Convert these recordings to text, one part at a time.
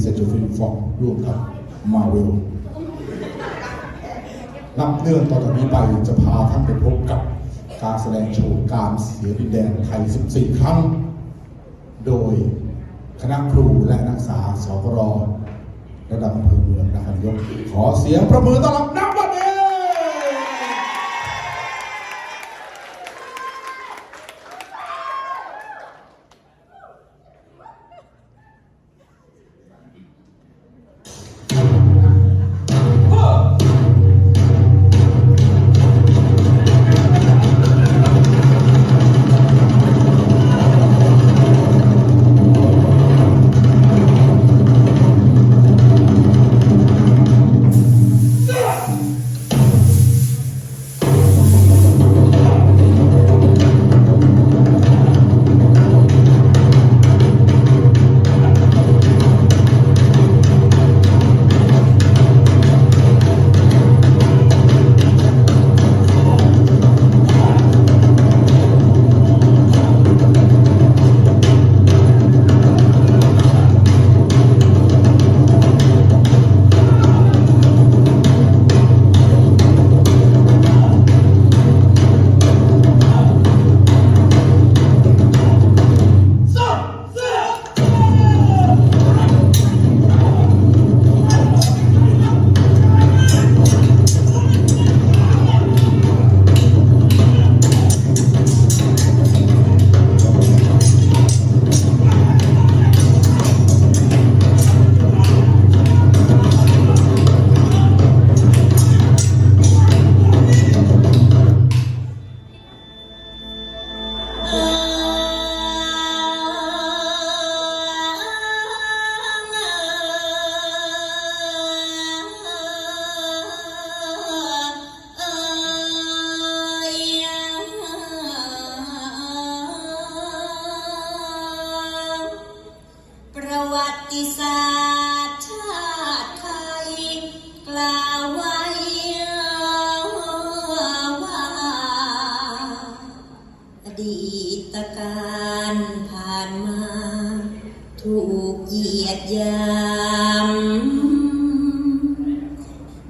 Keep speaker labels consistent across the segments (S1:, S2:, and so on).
S1: เซนจูฟิลฟอกร่วมกับมาเวลนับเนื่องต่อจากนี้ไปจะพาท่านไปพบกับการแสดงโชว์การเสียดินแดนไทย 14 ครั้ง โดยคณะครูและนักศึกษาสกรระดับอำเภอเมืองนครนายกขอเสียงประมือต้อนรับนัก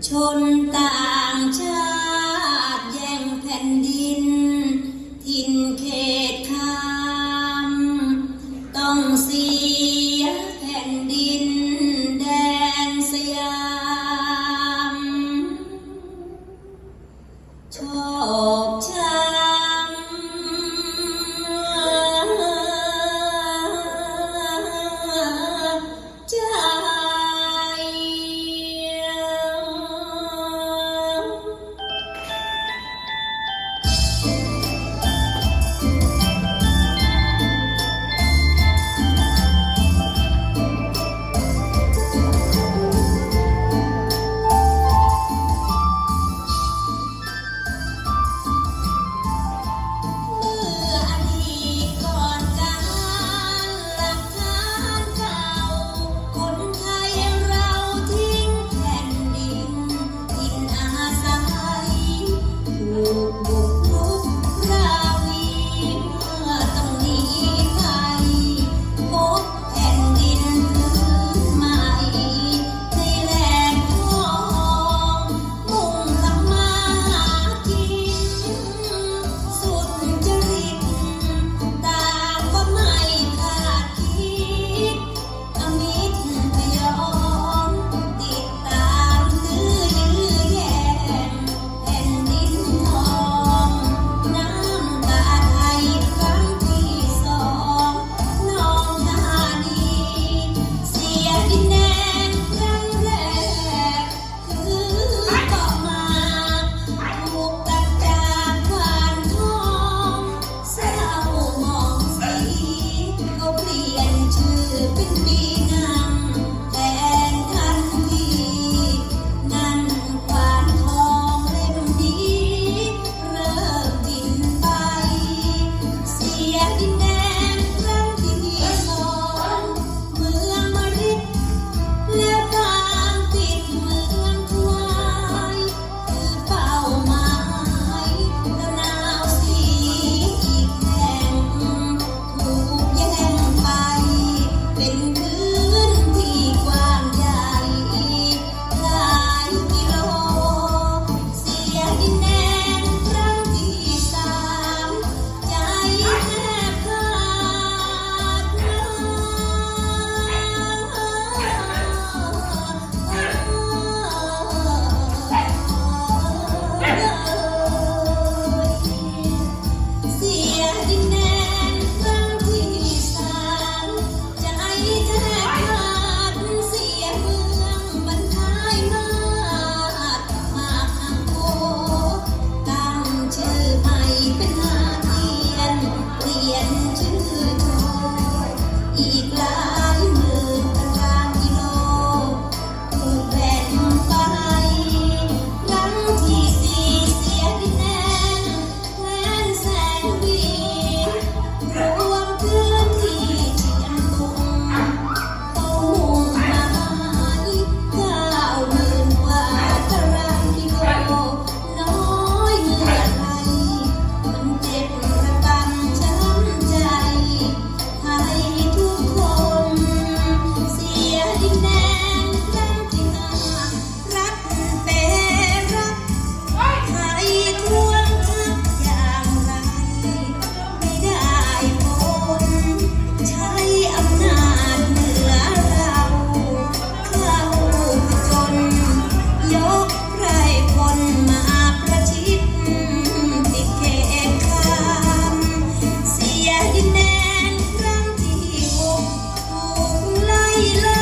S2: ชนตา I love.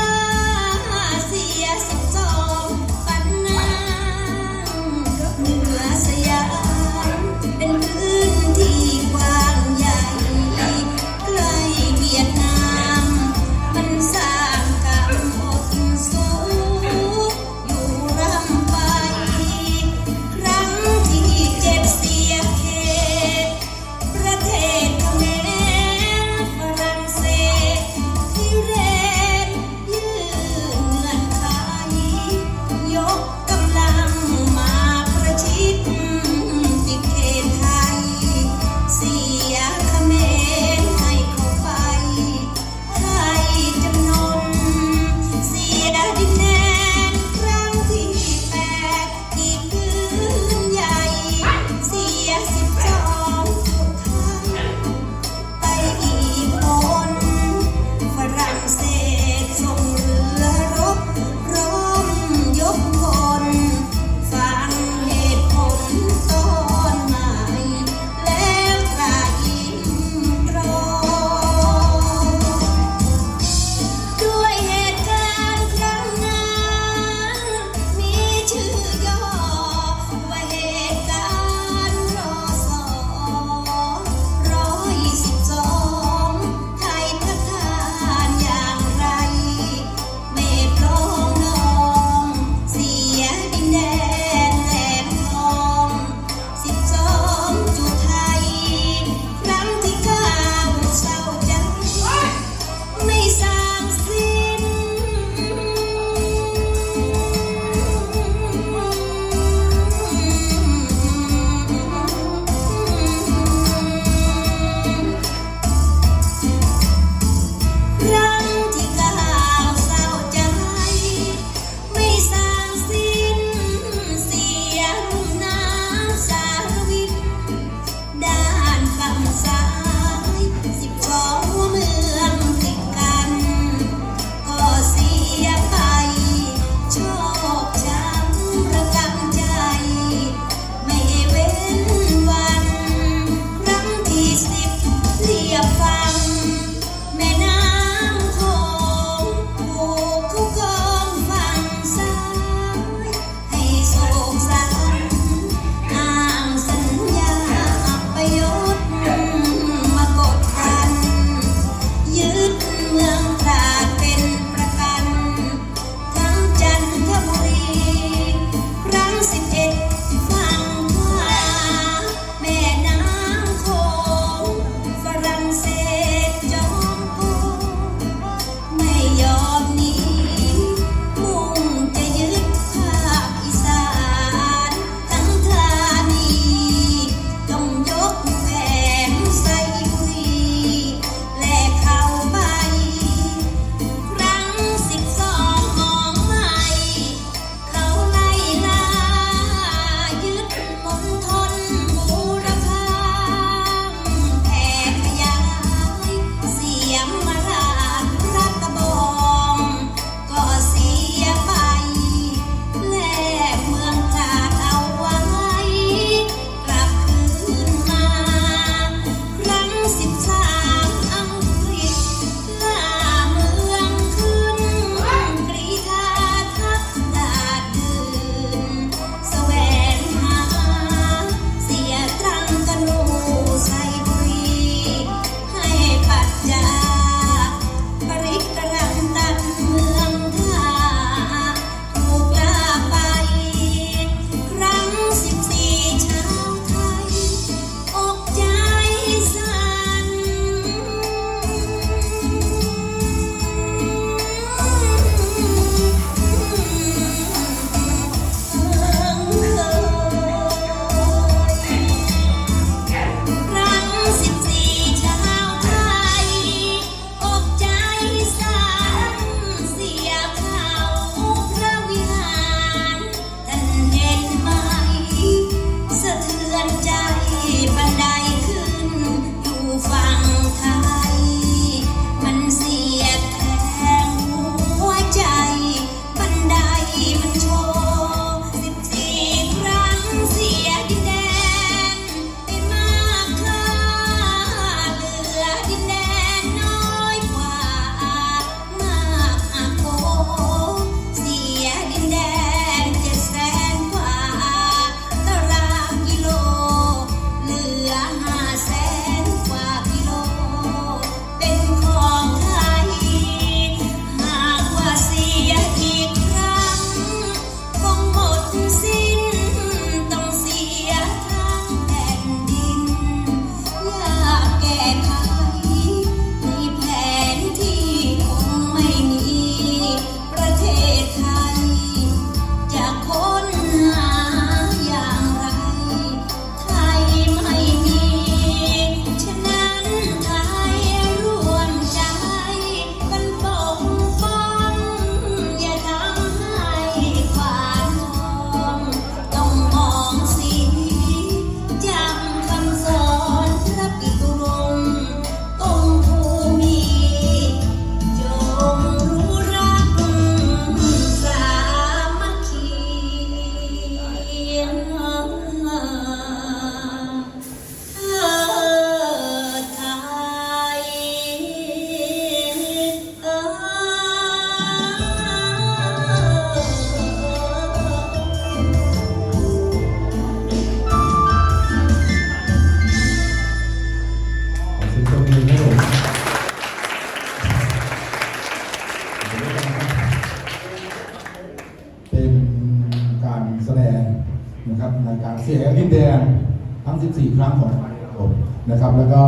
S2: ค
S1: รั้งของผมนะครับ แล้วก็